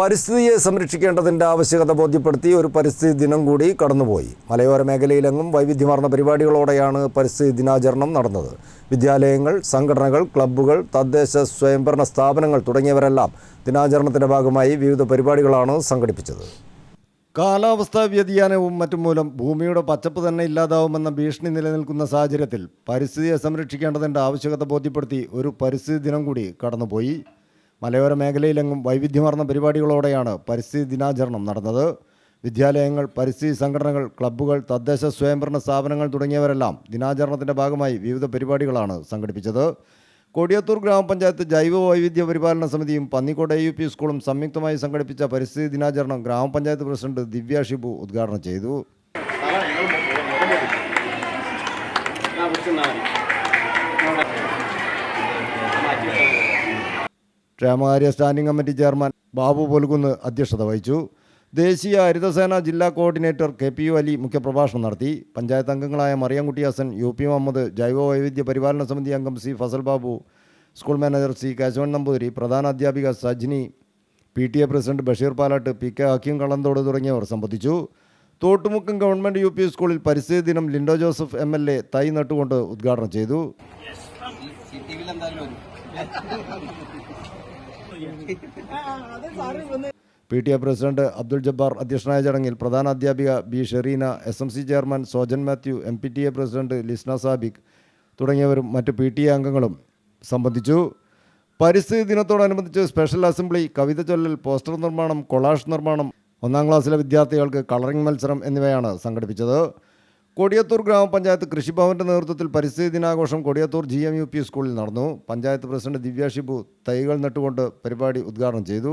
പരിസ്ഥിതിയെ സംരക്ഷിക്കേണ്ടതിന്റെ ആവശ്യകത ബോധ്യപ്പെടുത്തി ഒരു പരിസ്ഥിതി ദിനം കൂടി കടന്നുപോയി. മലയോര മേഖലയിലെങ്ങും വൈവിധ്യമാർന്ന പരിപാടികളോടെയാണ് പരിസ്ഥിതി ദിനാചരണം നടന്നത്. വിദ്യാലയങ്ങൾ സംഘടനകൾ ക്ലബ്ബുകൾ തദ്ദേശ സ്വയംഭരണ സ്ഥാപനങ്ങൾ തുടങ്ങിയവരെല്ലാം ദിനാചരണത്തിന്റെ ഭാഗമായി വിവിധ പരിപാടികളാണ് സംഘടിപ്പിച്ചത്. കാലാവസ്ഥാ വ്യതിയാനവും മറ്റും മൂലം ഭൂമിയുടെ പച്ചപ്പ് തന്നെ ഇല്ലാതാവുമെന്ന ഭീഷണി നിലനിൽക്കുന്ന സാഹചര്യത്തിൽ പരിസ്ഥിതിയെ സംരക്ഷിക്കേണ്ടതിന്റെ ആവശ്യകത ബോധ്യപ്പെടുത്തി ഒരു പരിസ്ഥിതി ദിനം കൂടി കടന്നുപോയി. മലയോര മേഖലയിലെങ്ങും വൈവിധ്യമാർന്ന പരിപാടികളോടെയാണ് പരിസ്ഥിതി ദിനാചരണം നടന്നത്. വിദ്യാലയങ്ങൾ പരിസ്ഥിതി സംഘടനകൾ ക്ലബ്ബുകൾ തദ്ദേശ സ്വയംഭരണ സ്ഥാപനങ്ങൾ തുടങ്ങിയവരെല്ലാം ദിനാചരണത്തിന്റെ ഭാഗമായി വിവിധ പരിപാടികളാണ് സംഘടിപ്പിച്ചത്. കൊടിയത്തൂർ ഗ്രാമപഞ്ചായത്ത് ജൈവ വൈവിധ്യ പരിപാലന സമിതിയും പന്നിക്കോട് യു പി സ്കൂളും സംയുക്തമായി സംഘടിപ്പിച്ച പരിസ്ഥിതി ദിനാചരണം ഗ്രാമപഞ്ചായത്ത് പ്രസിഡന്റ് ദിവ്യ ഷിബു ഉദ്ഘാടനം ചെയ്തു. ക്ഷേമകാര്യ standing committee chairman Babu Polukunnu അധ്യക്ഷത വഹിച്ചു. ദേശീയ ഹരിതസേന ജില്ലാ coordinator K P U Ali മുഖ്യപ്രഭാഷണം നടത്തി. പഞ്ചായത്ത് അംഗങ്ങളായ മറിയംകുട്ടി ഹസൻ യു പി മുഹമ്മദ് ജൈവ വൈവിധ്യ പരിപാലന സമിതി അംഗം C Fasal Babu school manager C Keshavan Namboothiri പ്രധാന അധ്യാപിക Sajni P T A president Basheer Palatt P K Hakeem Kallanthode തുടങ്ങിയവർ സംബന്ധിച്ചു. തോട്ടുമുക്കം ഗവൺമെന്റ് യു പി സ്കൂളിൽ പരിസ്ഥിതി ദിനം Lindo Joseph M L A തൈ നട്ടുകൊണ്ട് ഉദ്ഘാടനം ചെയ്തു. P T A president Abdul Jabbar അധ്യക്ഷനായ ചടങ്ങിൽ പ്രധാന അധ്യാപിക B Shereena S M C chairman Sojan Mathew M P T A president Lisna Sabik തുടങ്ങിയവരും മറ്റ് പി ടി എ അംഗങ്ങളും സംബന്ധിച്ചു. പരിസ്ഥിതി ദിനത്തോടനുബന്ധിച്ച് സ്പെഷ്യൽ അസംബ്ലി കവിത ചൊല്ലൽ പോസ്റ്റർ നിർമ്മാണം കൊളാഷ് നിർമ്മാണം ഒന്നാം ക്ലാസ്സിലെ വിദ്യാർത്ഥികൾക്ക് കളറിംഗ് മത്സരം എന്നിവയാണ് സംഘടിപ്പിച്ചത്. കൊടിയത്തൂർ ഗ്രാമപഞ്ചായത്ത് കൃഷിഭവന്റെ നേതൃത്വത്തിൽ പരിസ്ഥിതി ദിനാഘോഷം Kodiyathur G M U P സ്കൂളിൽ നടന്നു. പഞ്ചായത്ത് പ്രസിഡന്റ് ദിവ്യ ഷിബു തൈകൾ നട്ടുകൊണ്ട് പരിപാടി ഉദ്ഘാടനം ചെയ്തു.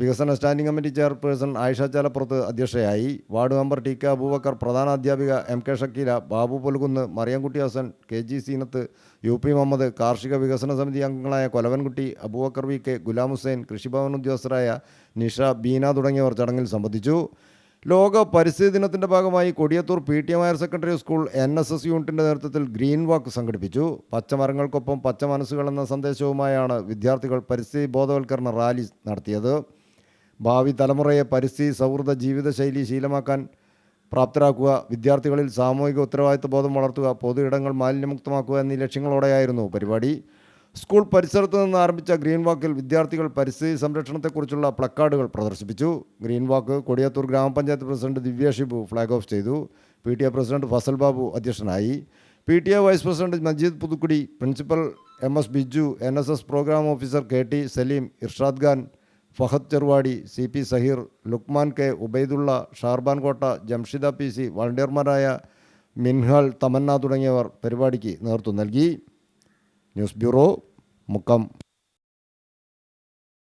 വികസന standing committee chairperson Ayisha Chalappurath അധ്യക്ഷയായി. Ward member T K Abubakar പ്രധാന അധ്യാപിക M K Shakeela Babu Polukunnu Mariyamkutty Hasan K G Seenath U P Muhammad കാർഷിക വികസന സമിതി അംഗങ്ങളായ കൊലവൻകുട്ടി അബൂബക്കർ വി കെ ഗുലാം ഹുസൈൻ കൃഷിഭവൻ ഉദ്യോഗസ്ഥരായ നിഷ ബീന തുടങ്ങിയവർ ചടങ്ങിൽ സംബന്ധിച്ചു. ലോക പരിസ്ഥിതി ദിനത്തിന്റെ ഭാഗമായി Kodiyathur P T M higher secondary school N S S യൂണിറ്റിന്റെ നേതൃത്വത്തിൽ ഗ്രീൻ വാക്ക് സംഘടിപ്പിച്ചു. പച്ചമരങ്ങൾക്കൊപ്പം പച്ച മനസ്സുകൾ എന്ന സന്ദേശവുമായാണ് വിദ്യാർത്ഥികൾ പരിസ്ഥിതി ബോധവൽക്കരണ റാലി നടത്തിയത്. ഭാവി തലമുറയെ പരിസ്ഥിതി സൗഹൃദ ജീവിതശൈലി ശീലമാക്കാൻ പ്രാപ്തരാക്കുക വിദ്യാർത്ഥികളിൽ സാമൂഹിക ഉത്തരവാദിത്വ ബോധം വളർത്തുക പൊതു ഇടങ്ങൾ മാലിന്യമുക്തമാക്കുക എന്നീ ലക്ഷ്യങ്ങളോടെയായിരുന്നു പരിപാടി. സ്കൂൾ പരിസരത്ത് നിന്ന് ആരംഭിച്ച ഗ്രീൻ വാക്കിൽ വിദ്യാർത്ഥികൾ പരിസ്ഥിതി സംരക്ഷണത്തെക്കുറിച്ചുള്ള പ്ലക്കാർഡുകൾ പ്രദർശിപ്പിച്ചു. Green walk Kodiyathur grama panchayat president Divya Shibu flag off ചെയ്തു. P T A president Fasal Babu അധ്യക്ഷനായി. P T A vice president Majeed Puthukkudi principal M S Biju N S S programme officer K T Saleem Irshad Khan Fahad Cheruvadi C P Saheer Lukman K Ubaidulla Sharban Kotta Jamshida P C വളണ്ടിയർമാരായ Minhal Tamanna തുടങ്ങിയവർ പരിപാടിക്ക് നേതൃത്വം നൽകി. News bureau Mukkam.